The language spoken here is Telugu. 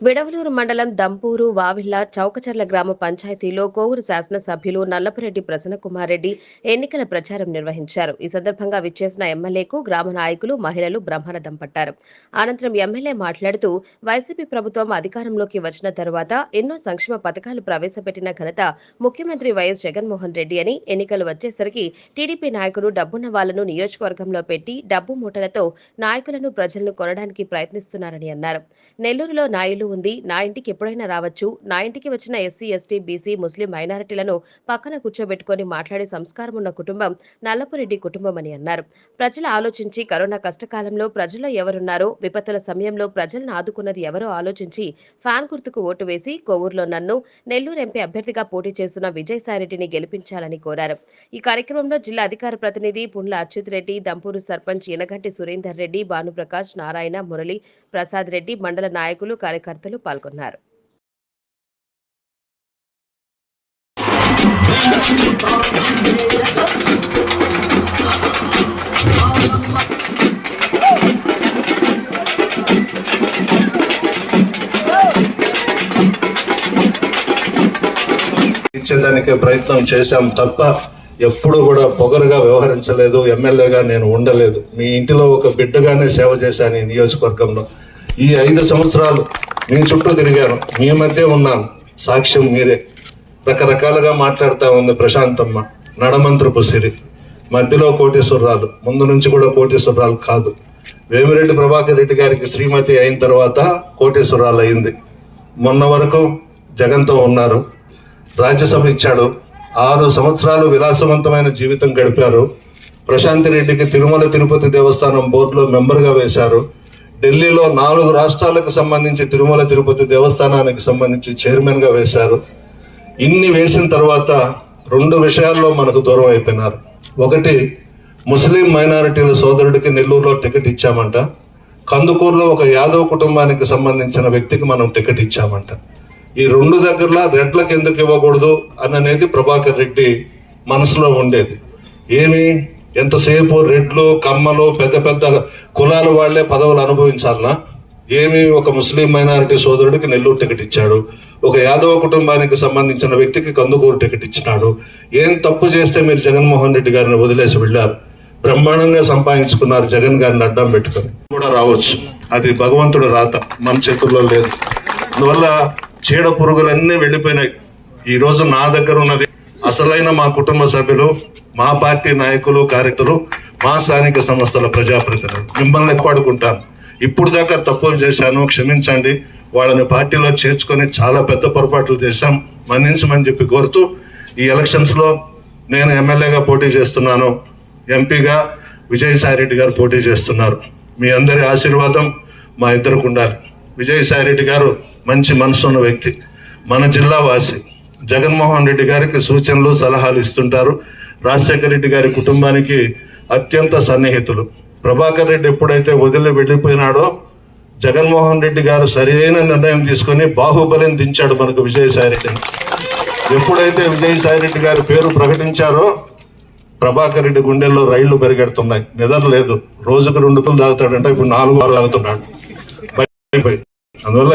విడవలూరు మండలం దంపూరు వావిళ్ళ చౌకచర్ల గ్రామ పంచాయతీలో కోవూరు శాసనసభ్యులు నల్లపురెడ్డి ప్రసన్నకుమార్ రెడ్డి ఎన్నికల ప్రచారం నిర్వహించారు. ఈ సందర్భంగా విచ్చేసిన ఎమ్మెల్యేకు గ్రామ నాయకులు మహిళలు బ్రహ్మరథం పట్టారు. అనంతరం ఎమ్మెల్యే మాట్లాడుతూ వైసీపీ ప్రభుత్వం అధికారంలోకి వచ్చిన తరువాత ఎన్నో సంక్షేమ పథకాలు ప్రవేశపెట్టిన ఘనత ముఖ్యమంత్రి వైఎస్ జగన్మోహన్ రెడ్డి అని ఎన్నికలు వచ్చేసరికి టీడీపీ నాయకులు డబ్బున్న వాళ్ళను నియోజకవర్గంలో పెట్టి డబ్బు మూటలతో నాయకులను ప్రజలను కొనడానికి ప్రయత్నిస్తున్నారని అన్నారు. నెల్లూరులో నాయులు ఉంది. నా ఇంటికి ఎప్పుడైనా రావచ్చు. నా ఇంటికి వచ్చిన ఎస్సీ ఎస్టీ బీసీ ముస్లిం మైనారిటీలను పక్కన కూర్చోబెట్టుకొని మాట్లాడే సంస్కారం ఉన్న కుటుంబం నల్లపురెడ్డి కుటుంబం అని అన్నారు. ప్రజలు ఆలోచించి కరోనా కష్టకాలంలో ప్రజల్లో ఎవరున్నారో విపత్తుల సమయంలో ప్రజలను ఆదుకున్నది ఎవరో ఆలోచించి ఫ్యాన్ గుర్తుకు ఓటు వేసి కొవ్వూరులో నన్ను నెల్లూరు ఎంపీ అభ్యర్థిగా పోటీ చేస్తున్న విజయసాయిరెడ్డిని గెలిపించాలని కోరారు. ఈ కార్యక్రమంలో జిల్లా అధికార ప్రతినిధి పుండ్ల అచ్యుత్ రెడ్డి దంపూరు సర్పంచ్ ఇనగంటి సురేందర్ రెడ్డి భానుప్రకాష్ నారాయణ మురళి ప్రసాద్ రెడ్డి మండల నాయకులు కార్యకర్తలు పాల్గొన్నారు. ఇచ్చేదానికి ప్రయత్నం చేశాం తప్ప ఎప్పుడు కూడా పొగరుగా వ్యవహరించలేదు. ఎమ్మెల్యేగా నేను ఉండలేదు. మీ ఇంటిలో ఒక బిడ్డగానే సేవ చేశాను ఈ నియోజకవర్గంలో. ఈ ఐదు సంవత్సరాలు మీ చుట్టూ తిరిగాను. మీ మధ్య ఉన్నాను. సాక్ష్యం మీరే. రకరకాలుగా మాట్లాడుతూ ఉంది ప్రశాంతమ్మ. నడమంత్రపు సిరి. మధ్యలో కోటేశ్వరరాలు. ముందు నుంచి కూడా కోటేశ్వరరాలు కాదు. వేమిరెడ్డి ప్రభాకర్ రెడ్డి గారికి శ్రీమతి అయిన తర్వాత కోటేశ్వరరాలు అయింది మొన్న వరకు జగన్తో ఉన్నారు. రాజ్యసభ ఇచ్చాడు. ఆరు సంవత్సరాలు విలాసవంతమైన జీవితం గడిపారు. ప్రశాంతి రెడ్డికి తిరుమల తిరుపతి దేవస్థానం బోర్డులో మెంబర్గా వేశారు. ఢిల్లీలో నాలుగు రాష్ట్రాలకు సంబంధించి తిరుమల తిరుపతి దేవస్థానానికి సంబంధించి చైర్మన్గా వేశారు. ఇన్ని వేసిన తర్వాత రెండు విషయాల్లో మనకు దూరం అయిపోయినారు. ఒకటి ముస్లిం మైనారిటీల సోదరుడికి నెల్లూరులో టికెట్ ఇచ్చామంట. కందుకూరులో ఒక యాదవ్ కుటుంబానికి సంబంధించిన వ్యక్తికి మనం టికెట్ ఇచ్చామంట. ఈ రెండు దగ్గరలా రెడ్లకు ఎందుకు ఇవ్వకూడదు అనేది ప్రభాకర్ రెడ్డి మనసులో ఉండేది. ఏమి? ఎంతసేపు రెడ్లు కమ్మలు పెద్ద పెద్ద కులాల వాళ్ళే పదవులు అనుభవించాలనా? ఏమి ఒక ముస్లిం మైనారిటీ సోదరుడికి నెల్లూరు టికెట్ ఇచ్చాడు? ఒక యాదవ కుటుంబానికి సంబంధించిన వ్యక్తికి కందుకూరు టికెట్ ఇచ్చినాడు? ఏం తప్పు చేస్తే మీరు జగన్మోహన్ రెడ్డి గారిని వదిలేసి వెళ్ళారు? బ్రహ్మాండంగా సంపాదించుకున్నారు జగన్ గారిని అడ్డం పెట్టుకొని. కూడా రావచ్చు. అది భగవంతుడు రాత. మన చేతుల్లో లేదు. అందువల్ల చీడ పురుగులన్నీ వెళ్ళిపోయినాయి. ఈ రోజు నా దగ్గర ఉన్నది అసలైన మా కుటుంబ సభ్యులు మా పార్టీ నాయకులు కార్యకర్తలు మా స్థానిక సంస్థల ప్రజాప్రతినిధులు. మిమ్మల్ని ఎక్కువడుకుంటాను ఇప్పుడు దాకా తప్పులు చేశాను క్షమించండి. వాళ్ళని పార్టీలో చేర్చుకొని చాలా పెద్ద పొరపాట్లు చేశాం. మన్నించమని చెప్పి కోరుతూ ఈ ఎలక్షన్స్లో నేను ఎమ్మెల్యేగా పోటీ చేస్తున్నాను. ఎంపీగా విజయసాయిరెడ్డి గారు పోటీ చేస్తున్నారు. మీ అందరి ఆశీర్వాదం మా ఇద్దరికి ఉండాలి. విజయసాయిరెడ్డి గారు మంచి మనసు ఉన్న వ్యక్తి. మన జిల్లా వాసి జగన్మోహన్ రెడ్డి గారికి సూచనలు సలహాలు ఇస్తుంటారు. రాజశేఖర రెడ్డి గారి కుటుంబానికి అత్యంత సన్నిహితులు. ప్రభాకర్ రెడ్డి ఎప్పుడైతే వదిలి వెళ్ళిపోయినాడో జగన్మోహన్ రెడ్డి గారు సరైన నిర్ణయం తీసుకొని బాహుబలిని దించాడు మనకు విజయసాయిరెడ్డిని ఎప్పుడైతే విజయసాయిరెడ్డి గారి పేరు ప్రకటించారో ప్రభాకర్ రెడ్డి గుండెల్లో రైళ్ళు పెరిగెడుతున్నాయి. నిద్రలేదు రోజుకు రెండు పిల్లలు తాగుతాడంటే ఇప్పుడు నాలుగు వారు తాగుతున్నాడు. అందువల్ల